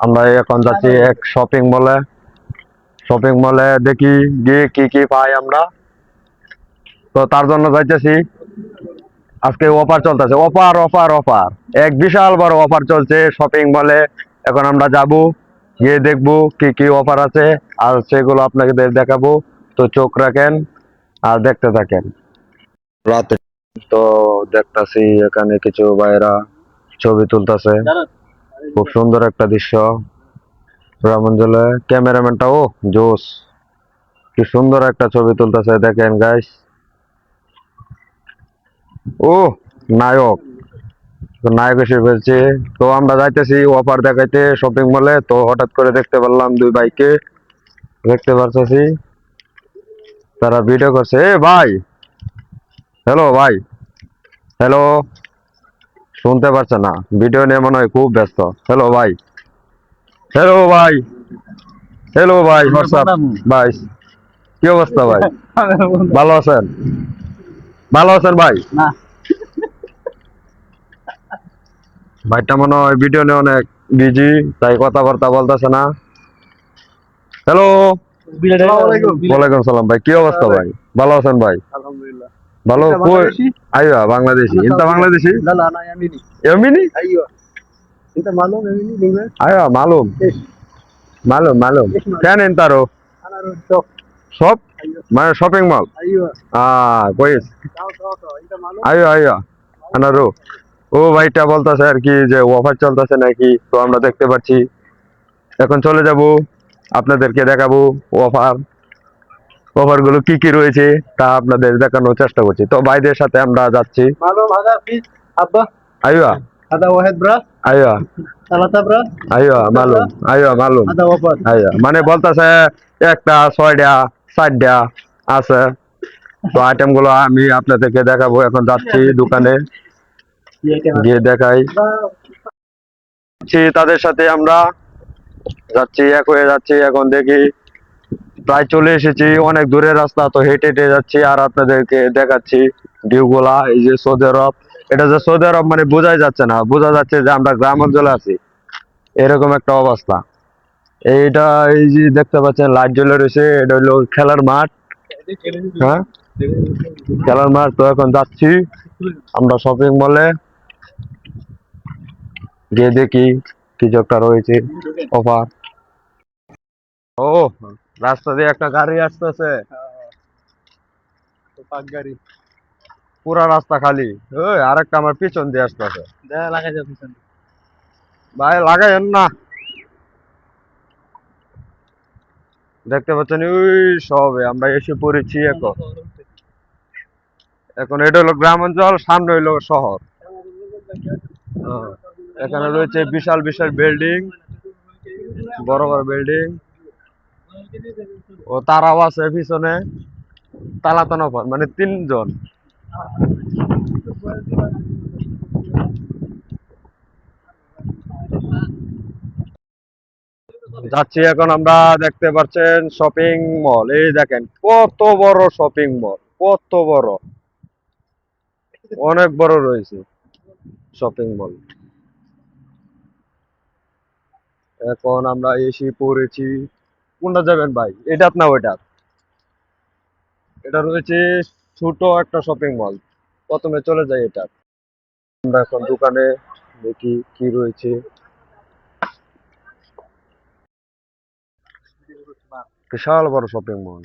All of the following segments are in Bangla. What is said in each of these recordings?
আমরা এখন যাচ্ছি এক শপিং মলে শপিং মলে দেখি গিয়ে কি কি পাই আমরা। তো তার জন্য যাইতেছি। আজকে অফার চলতেছে। অফার অফার অফার এক বিশাল বড় অফার চলছে শপিং মলে এখন আমরা যাব গিয়ে দেখব কি কি অফার আছে। আর সেগুলো আপনাকে দেখাবো। তো চোখ রাখেন আর দেখতে থাকেন। রাতে তো দেখতাছি এখানে কিছু ভাইরা ছবি তুলতেছে। খুব সুন্দর একটা দৃশ্য। গ্রামাঞ্চলে ক্যামেরাম্যানটা ও জোস। কি সুন্দর একটা ছবি তুলতেছে, দেখেন গাইস ও, নায়ক। নায়ক এসে ফেলছে। তো আমরা যাইতেছি অফার দেখাইতে শপিং মলে তো হঠাৎ করে দেখতে পারলাম দুই বাইকে দেখতে পারতেছি। তারা ভিডিও করছে। এ ভাই! হ্যালো ভাই! হ্যালো শুনতে পারছে না। ভিডিও নিয়ে মনে হয় খুব ব্যস্ত। হ্যালো ভাই। হ্যালো ভাই। হ্যালো ভাই হোয়াটসঅ্যাপ ভাই কি অবস্থা ভাই? ভালো আছেন? ভালো আছেন ভাই? ভাইটা মনে হয় ভিডিও নিয়ে অনেক বিজি তাই কথাবার্তা বলতেছে না। হ্যালো ওয়ালাইকুম সালাম ভাই। কি অবস্থা ভাই? ভালো আছেন ভাই? আলহামদুলিল্লাহ। ভালো আইয়া বাংলাদেশি? ইনতা বাংলাদেশি? না না না এমনি এমনি আইয়া ইনতা মালুম এমনি লিঙ্গে আইয়া মালুম। মালুম মালুম। কেন ইনতারো? সব মানে শপিং মল আ কইস। আইয়া আইয়া আনারো। ও ভাইটা বলতাছে আর কি যে অফার চলতেছে নাকি? তো আমরা দেখতে পাচ্ছি। এখন চলে যাব। আপনাদেরকে দেখাবো অফার। অফারগুলো কি কি রয়েছে তা আপনাদের দেখানোর চেষ্টা করছি। তো ভাইদের সাথে আমরা যাচ্ছি। আইয়া। هذا واحد ব্রা। আইবা সালাতা ব্রা। আইবা ভালো আইবা ভালো আদা ওপর। আইবা মানে বলতাছে একটা ছয়টা চারটা আছে। তো আইটেমগুলো আমি আপনাদেরকে দেখাবো। এখন যাচ্ছি দোকানে। গিয়ে দেখাই। তাদের সাথে আমরা। যাচ্ছি এক হয়ে যাচ্ছি। এখন দেখি প্রায় চলে এসেছি, অনেক দূরের রাস্তা, তো হেঁটে হেঁটে যাচ্ছি আর আপনাদেরকে দেখাচ্ছি ভিউ গুলা এই যে সৌদি আরব। এটা যে সৌদি আরব মানে বোঝাই যাচ্ছে না, বোঝা যাচ্ছে যে আমরা গ্রাম অঞ্চলে আছি। এরকম একটা অবস্থা। এইটা এই যে দেখতে পাচ্ছেন, লাইট জ্বলে রয়েছে, এটা হলো খেলার মাঠ। হ্যাঁ? খেলার মাঠ, তো এখন যাচ্ছি। আমরা শপিং মলে গিয়ে দেখি কিছু একটা রয়েছে অফার ও রাস্তা দিয়ে একটা গাড়ি আসতেছে। পাক গাড়ি। পুরা রাস্তা খালি। ওই আরেকটা আমার পিছন দিয়ে আসতেছে। পিছন ভাই লাগাইন না। দেখতে পাচ্ছেন ওই সবে আমরা এসে পড়েছি এখন। এখন এটা হলো গ্রাম অঞ্চল সামনে হইল শহর। হ্যাঁ। এখানে রয়েছে বিশাল বিশাল বিল্ডিং বড় বড় বিল্ডিং। ও তারাও আছে পিছনে তালাতন মানে তিনজন। যাচ্ছি এখন আমরা, দেখতে পাচ্ছেন শপিং মল এই দেখেন, কত বড় শপিং মল কত বড়। অনেক বড় রয়েছে শপিং মল এখন আমরা এসে পড়েছি কোনটা যাবেন ভাই? এটা না ওইটা। এটা রয়েছে ছোট একটা শপিং মল প্রথমে চলে যাই এটা। আমরা এখন দোকানে দেখি কি রয়েছে। বিশাল বড় শপিং মল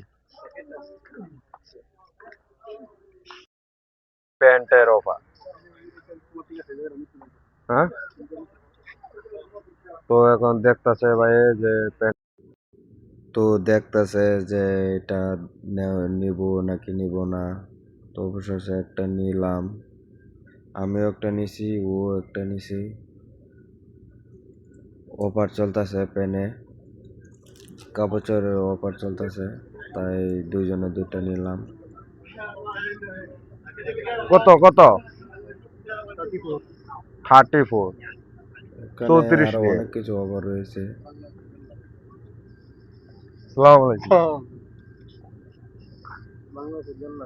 প্যান্টের অফার। হ্যাঁ? তো এখন দেখতেছে ভাই যে প্যান্ট তো দেখতেছে যে এটা নিব নাকি নিব না। তো অবশেষে একটা নিলাম। আমিও একটা নিছি ও একটা নিছি। অফার চলতেছে পেনে। কাপড়ের অফার চলতেছে তাই দুইজনে দুইটা নিলাম। কত কত? থার্টি ফোর চৌত্রিশ। অনেক কিছু অফার রয়েছে। সালাম আলাইকুম বাংলাদেশের জন্য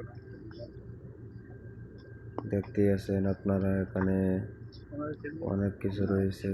দেখতেই আছেন আপনারা এখানে অনেক কিছু রয়েছে